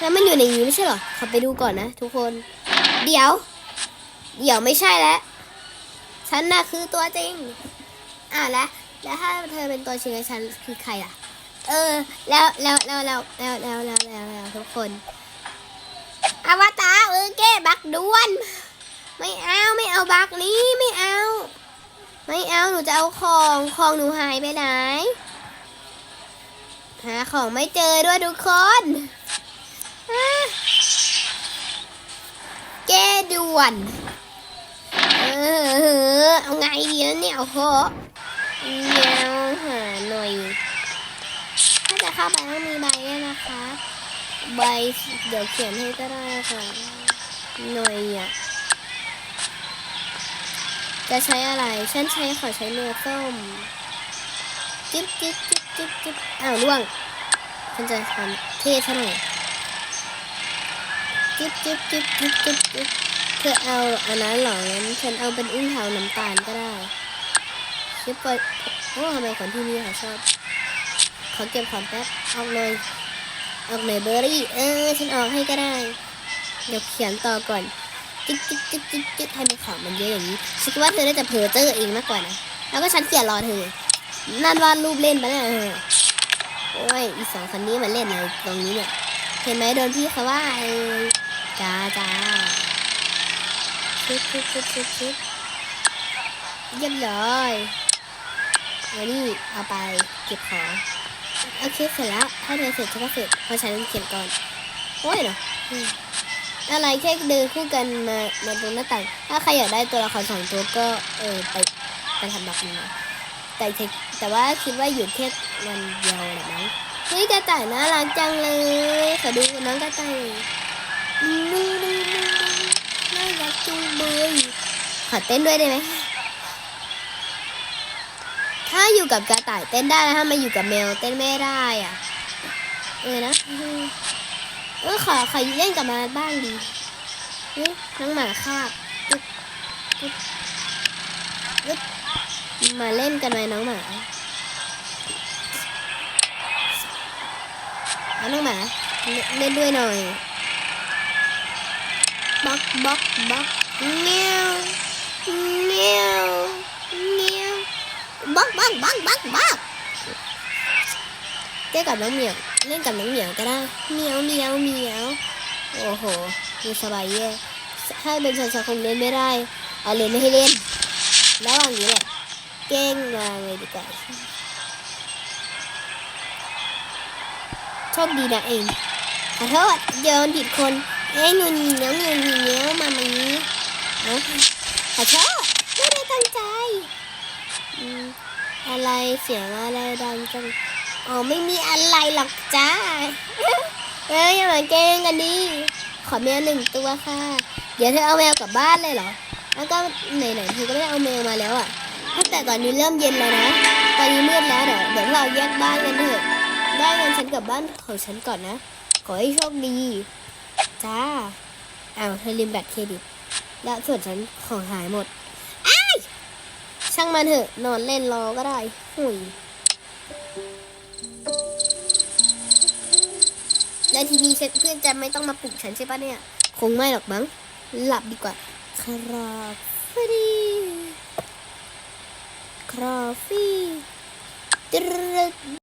แล้วมันอยู่ในนี้ไม่ใช่เหรอขอไปดูก่อนนะทุกคน เดี๋ยว เดี๋ยวไม่ใช่แล้ว ฉันน่ะคือตัวจริง อะแล้ว แล้วถ้าเธอเป็นตัวจริงฉันคือใครล่ะ เออ แล้ว แล้ว แล้ว แล้ว แล้ว แล้วแล้วแล้วทุกคน อวตารเออแก้บักด้วน ไม่เอาไม่เอาบักนี้ไม่เอา ไม่เอาหนูจะเอาของของหนูหายไปไหน หาของไม่เจอด้วยทุกคน เออเอาไงดีแล้วเนี่ยโอ้โหเดี๋ยวหาหน่อย ถ้าจะเข้าไปต้องมีใบด้วยนะคะ ใบเดี๋ยวเขียนให้ก็ได้ค่ะ หน่อยอะจะใช้อะไร ฉันใช้ขอใช้เนื้อส้ม จิ๊บจิ๊บจิ๊บจิ๊บจิ๊บอ้าวล่วง ฉันจะทำเท่ซะหน่อย จิ๊บจิ๊บจิ๊บจิ๊บจิ๊บจิ๊บ ธอเอาอันนั้นหรองั้นฉันเอาเป็นอุ้งเท้าน้ำตาลก็ได้จิ๊บไปโอ้ทำไมคนที่นี่เขาชอบขอเก็บของแป๊บออกเลยออกเลยเบอร์รี่ เออ ฉันออกให้ก็ได้ เดี๋ยวเขียนต่อก่อน จิ๊กจิ๊กจิ๊กจิ๊กจิ๊กให้มันของมันเยอะอย่างนี้ฉันคิดว่าเธอน่าจะเพอเจอเองมากกว่านะ แล้วก็ฉันเขียนรอเธอ นั่นวาดรูปเล่นไปเนี่ยโอ้ย อีสองคนนี้มันเล่นอะไรตรงนี้เนี่ย เห็นไหมโดนพี่เขาว่าเออจ้าจ้า ชุบชุบชุบชุบชุบยี่ยมเลยเอานี่เอาไปเก็บของโอเคเสร็จแล้วถ้าเธอเสร็จฉันก็เสร็จเพราะฉันเขียนก่อนโอ้ยเนาะอืมอะไรแค่เดินคู่กันมามาตรงหน้าต่างถ้าใครอยากได้ตัวละครสองตัวก็เออไปไปทำแบบนี้แต่แต่ว่าคิดว่าอยู่แค่วันเดียวแหละมั้งเฮ้ยกระต่ายน่ารักจังเลยขอดูน้องกระต่ายอืม น่ารักจังเลยขอเต้นด้วยได้ไหม ถ้าอยู่กับกระต่ายเต้นได้นะถ้ามาอยู่กับแมวเต้นไม่ได้อะ เออนะ เออขอขอเล่นกับมาบ้างดีเฮ้ยน้องหมาคาบมาเล่นกันไหมน้องหมาน้องหมาเล่นด้วยหน่อย บักบักบักเงี้ยวเงี้ยวเงี้ยวบักบักบักบักบักเล่นกับน้องเหมียวเล่นกับน้องเหมียวก็ได้เหมียวเหมียวเหมียวโอ้โหดูสบายแย่ถ้าเป็นฉันฉันคงเล่นไม่ได้เอาเล่นไม่ให้เล่นแล้วอย่างนี้แหละเก้งมาเลยดีกว่าโชคดีนะเองขอโทษโยนผิดคน เอ้ยหนูนเนี้ยหนูนเนี้ยมามานี้เอ้าขอโทษไม่ได้ตั้งใจอืมอะไรเสียงอะไรดังจังอ๋อไม่มีอะไรหรอกจ้าเอ้ยอย่ามาแกล้งกันดิขอแมวหนึ่งตัวค่ะ เดี๋ยวเธอเอาแมวกลับบ้านเลยเหรอแล้วก็ไหนๆเธอก็ไม่ได้เอาแมวมาแล้วอะแต่ตอนนี้เริ่มเย็นแล้วนะตอนนี้มืดแล้วเดี๋ยวเดี๋ยวเราแยกบ้านกันเถอะได้เงินฉันกลับบ้านของฉันก่อนนะ ขอให้โชคดี จ้าอ้าวเธอลืมแบตเครดิต แล้วส่วนฉันของหายหมดอ้ายช่างมันเถอะนอนเล่นรอก็ได้หุยแล้วทีนี้เพื่อนจะไม่ต้องมาปลุกฉันใช่ปะเนี่ย คงไม่หรอกมั้งหลับดีกว่า ครับฟรีครอฟี่ตรึก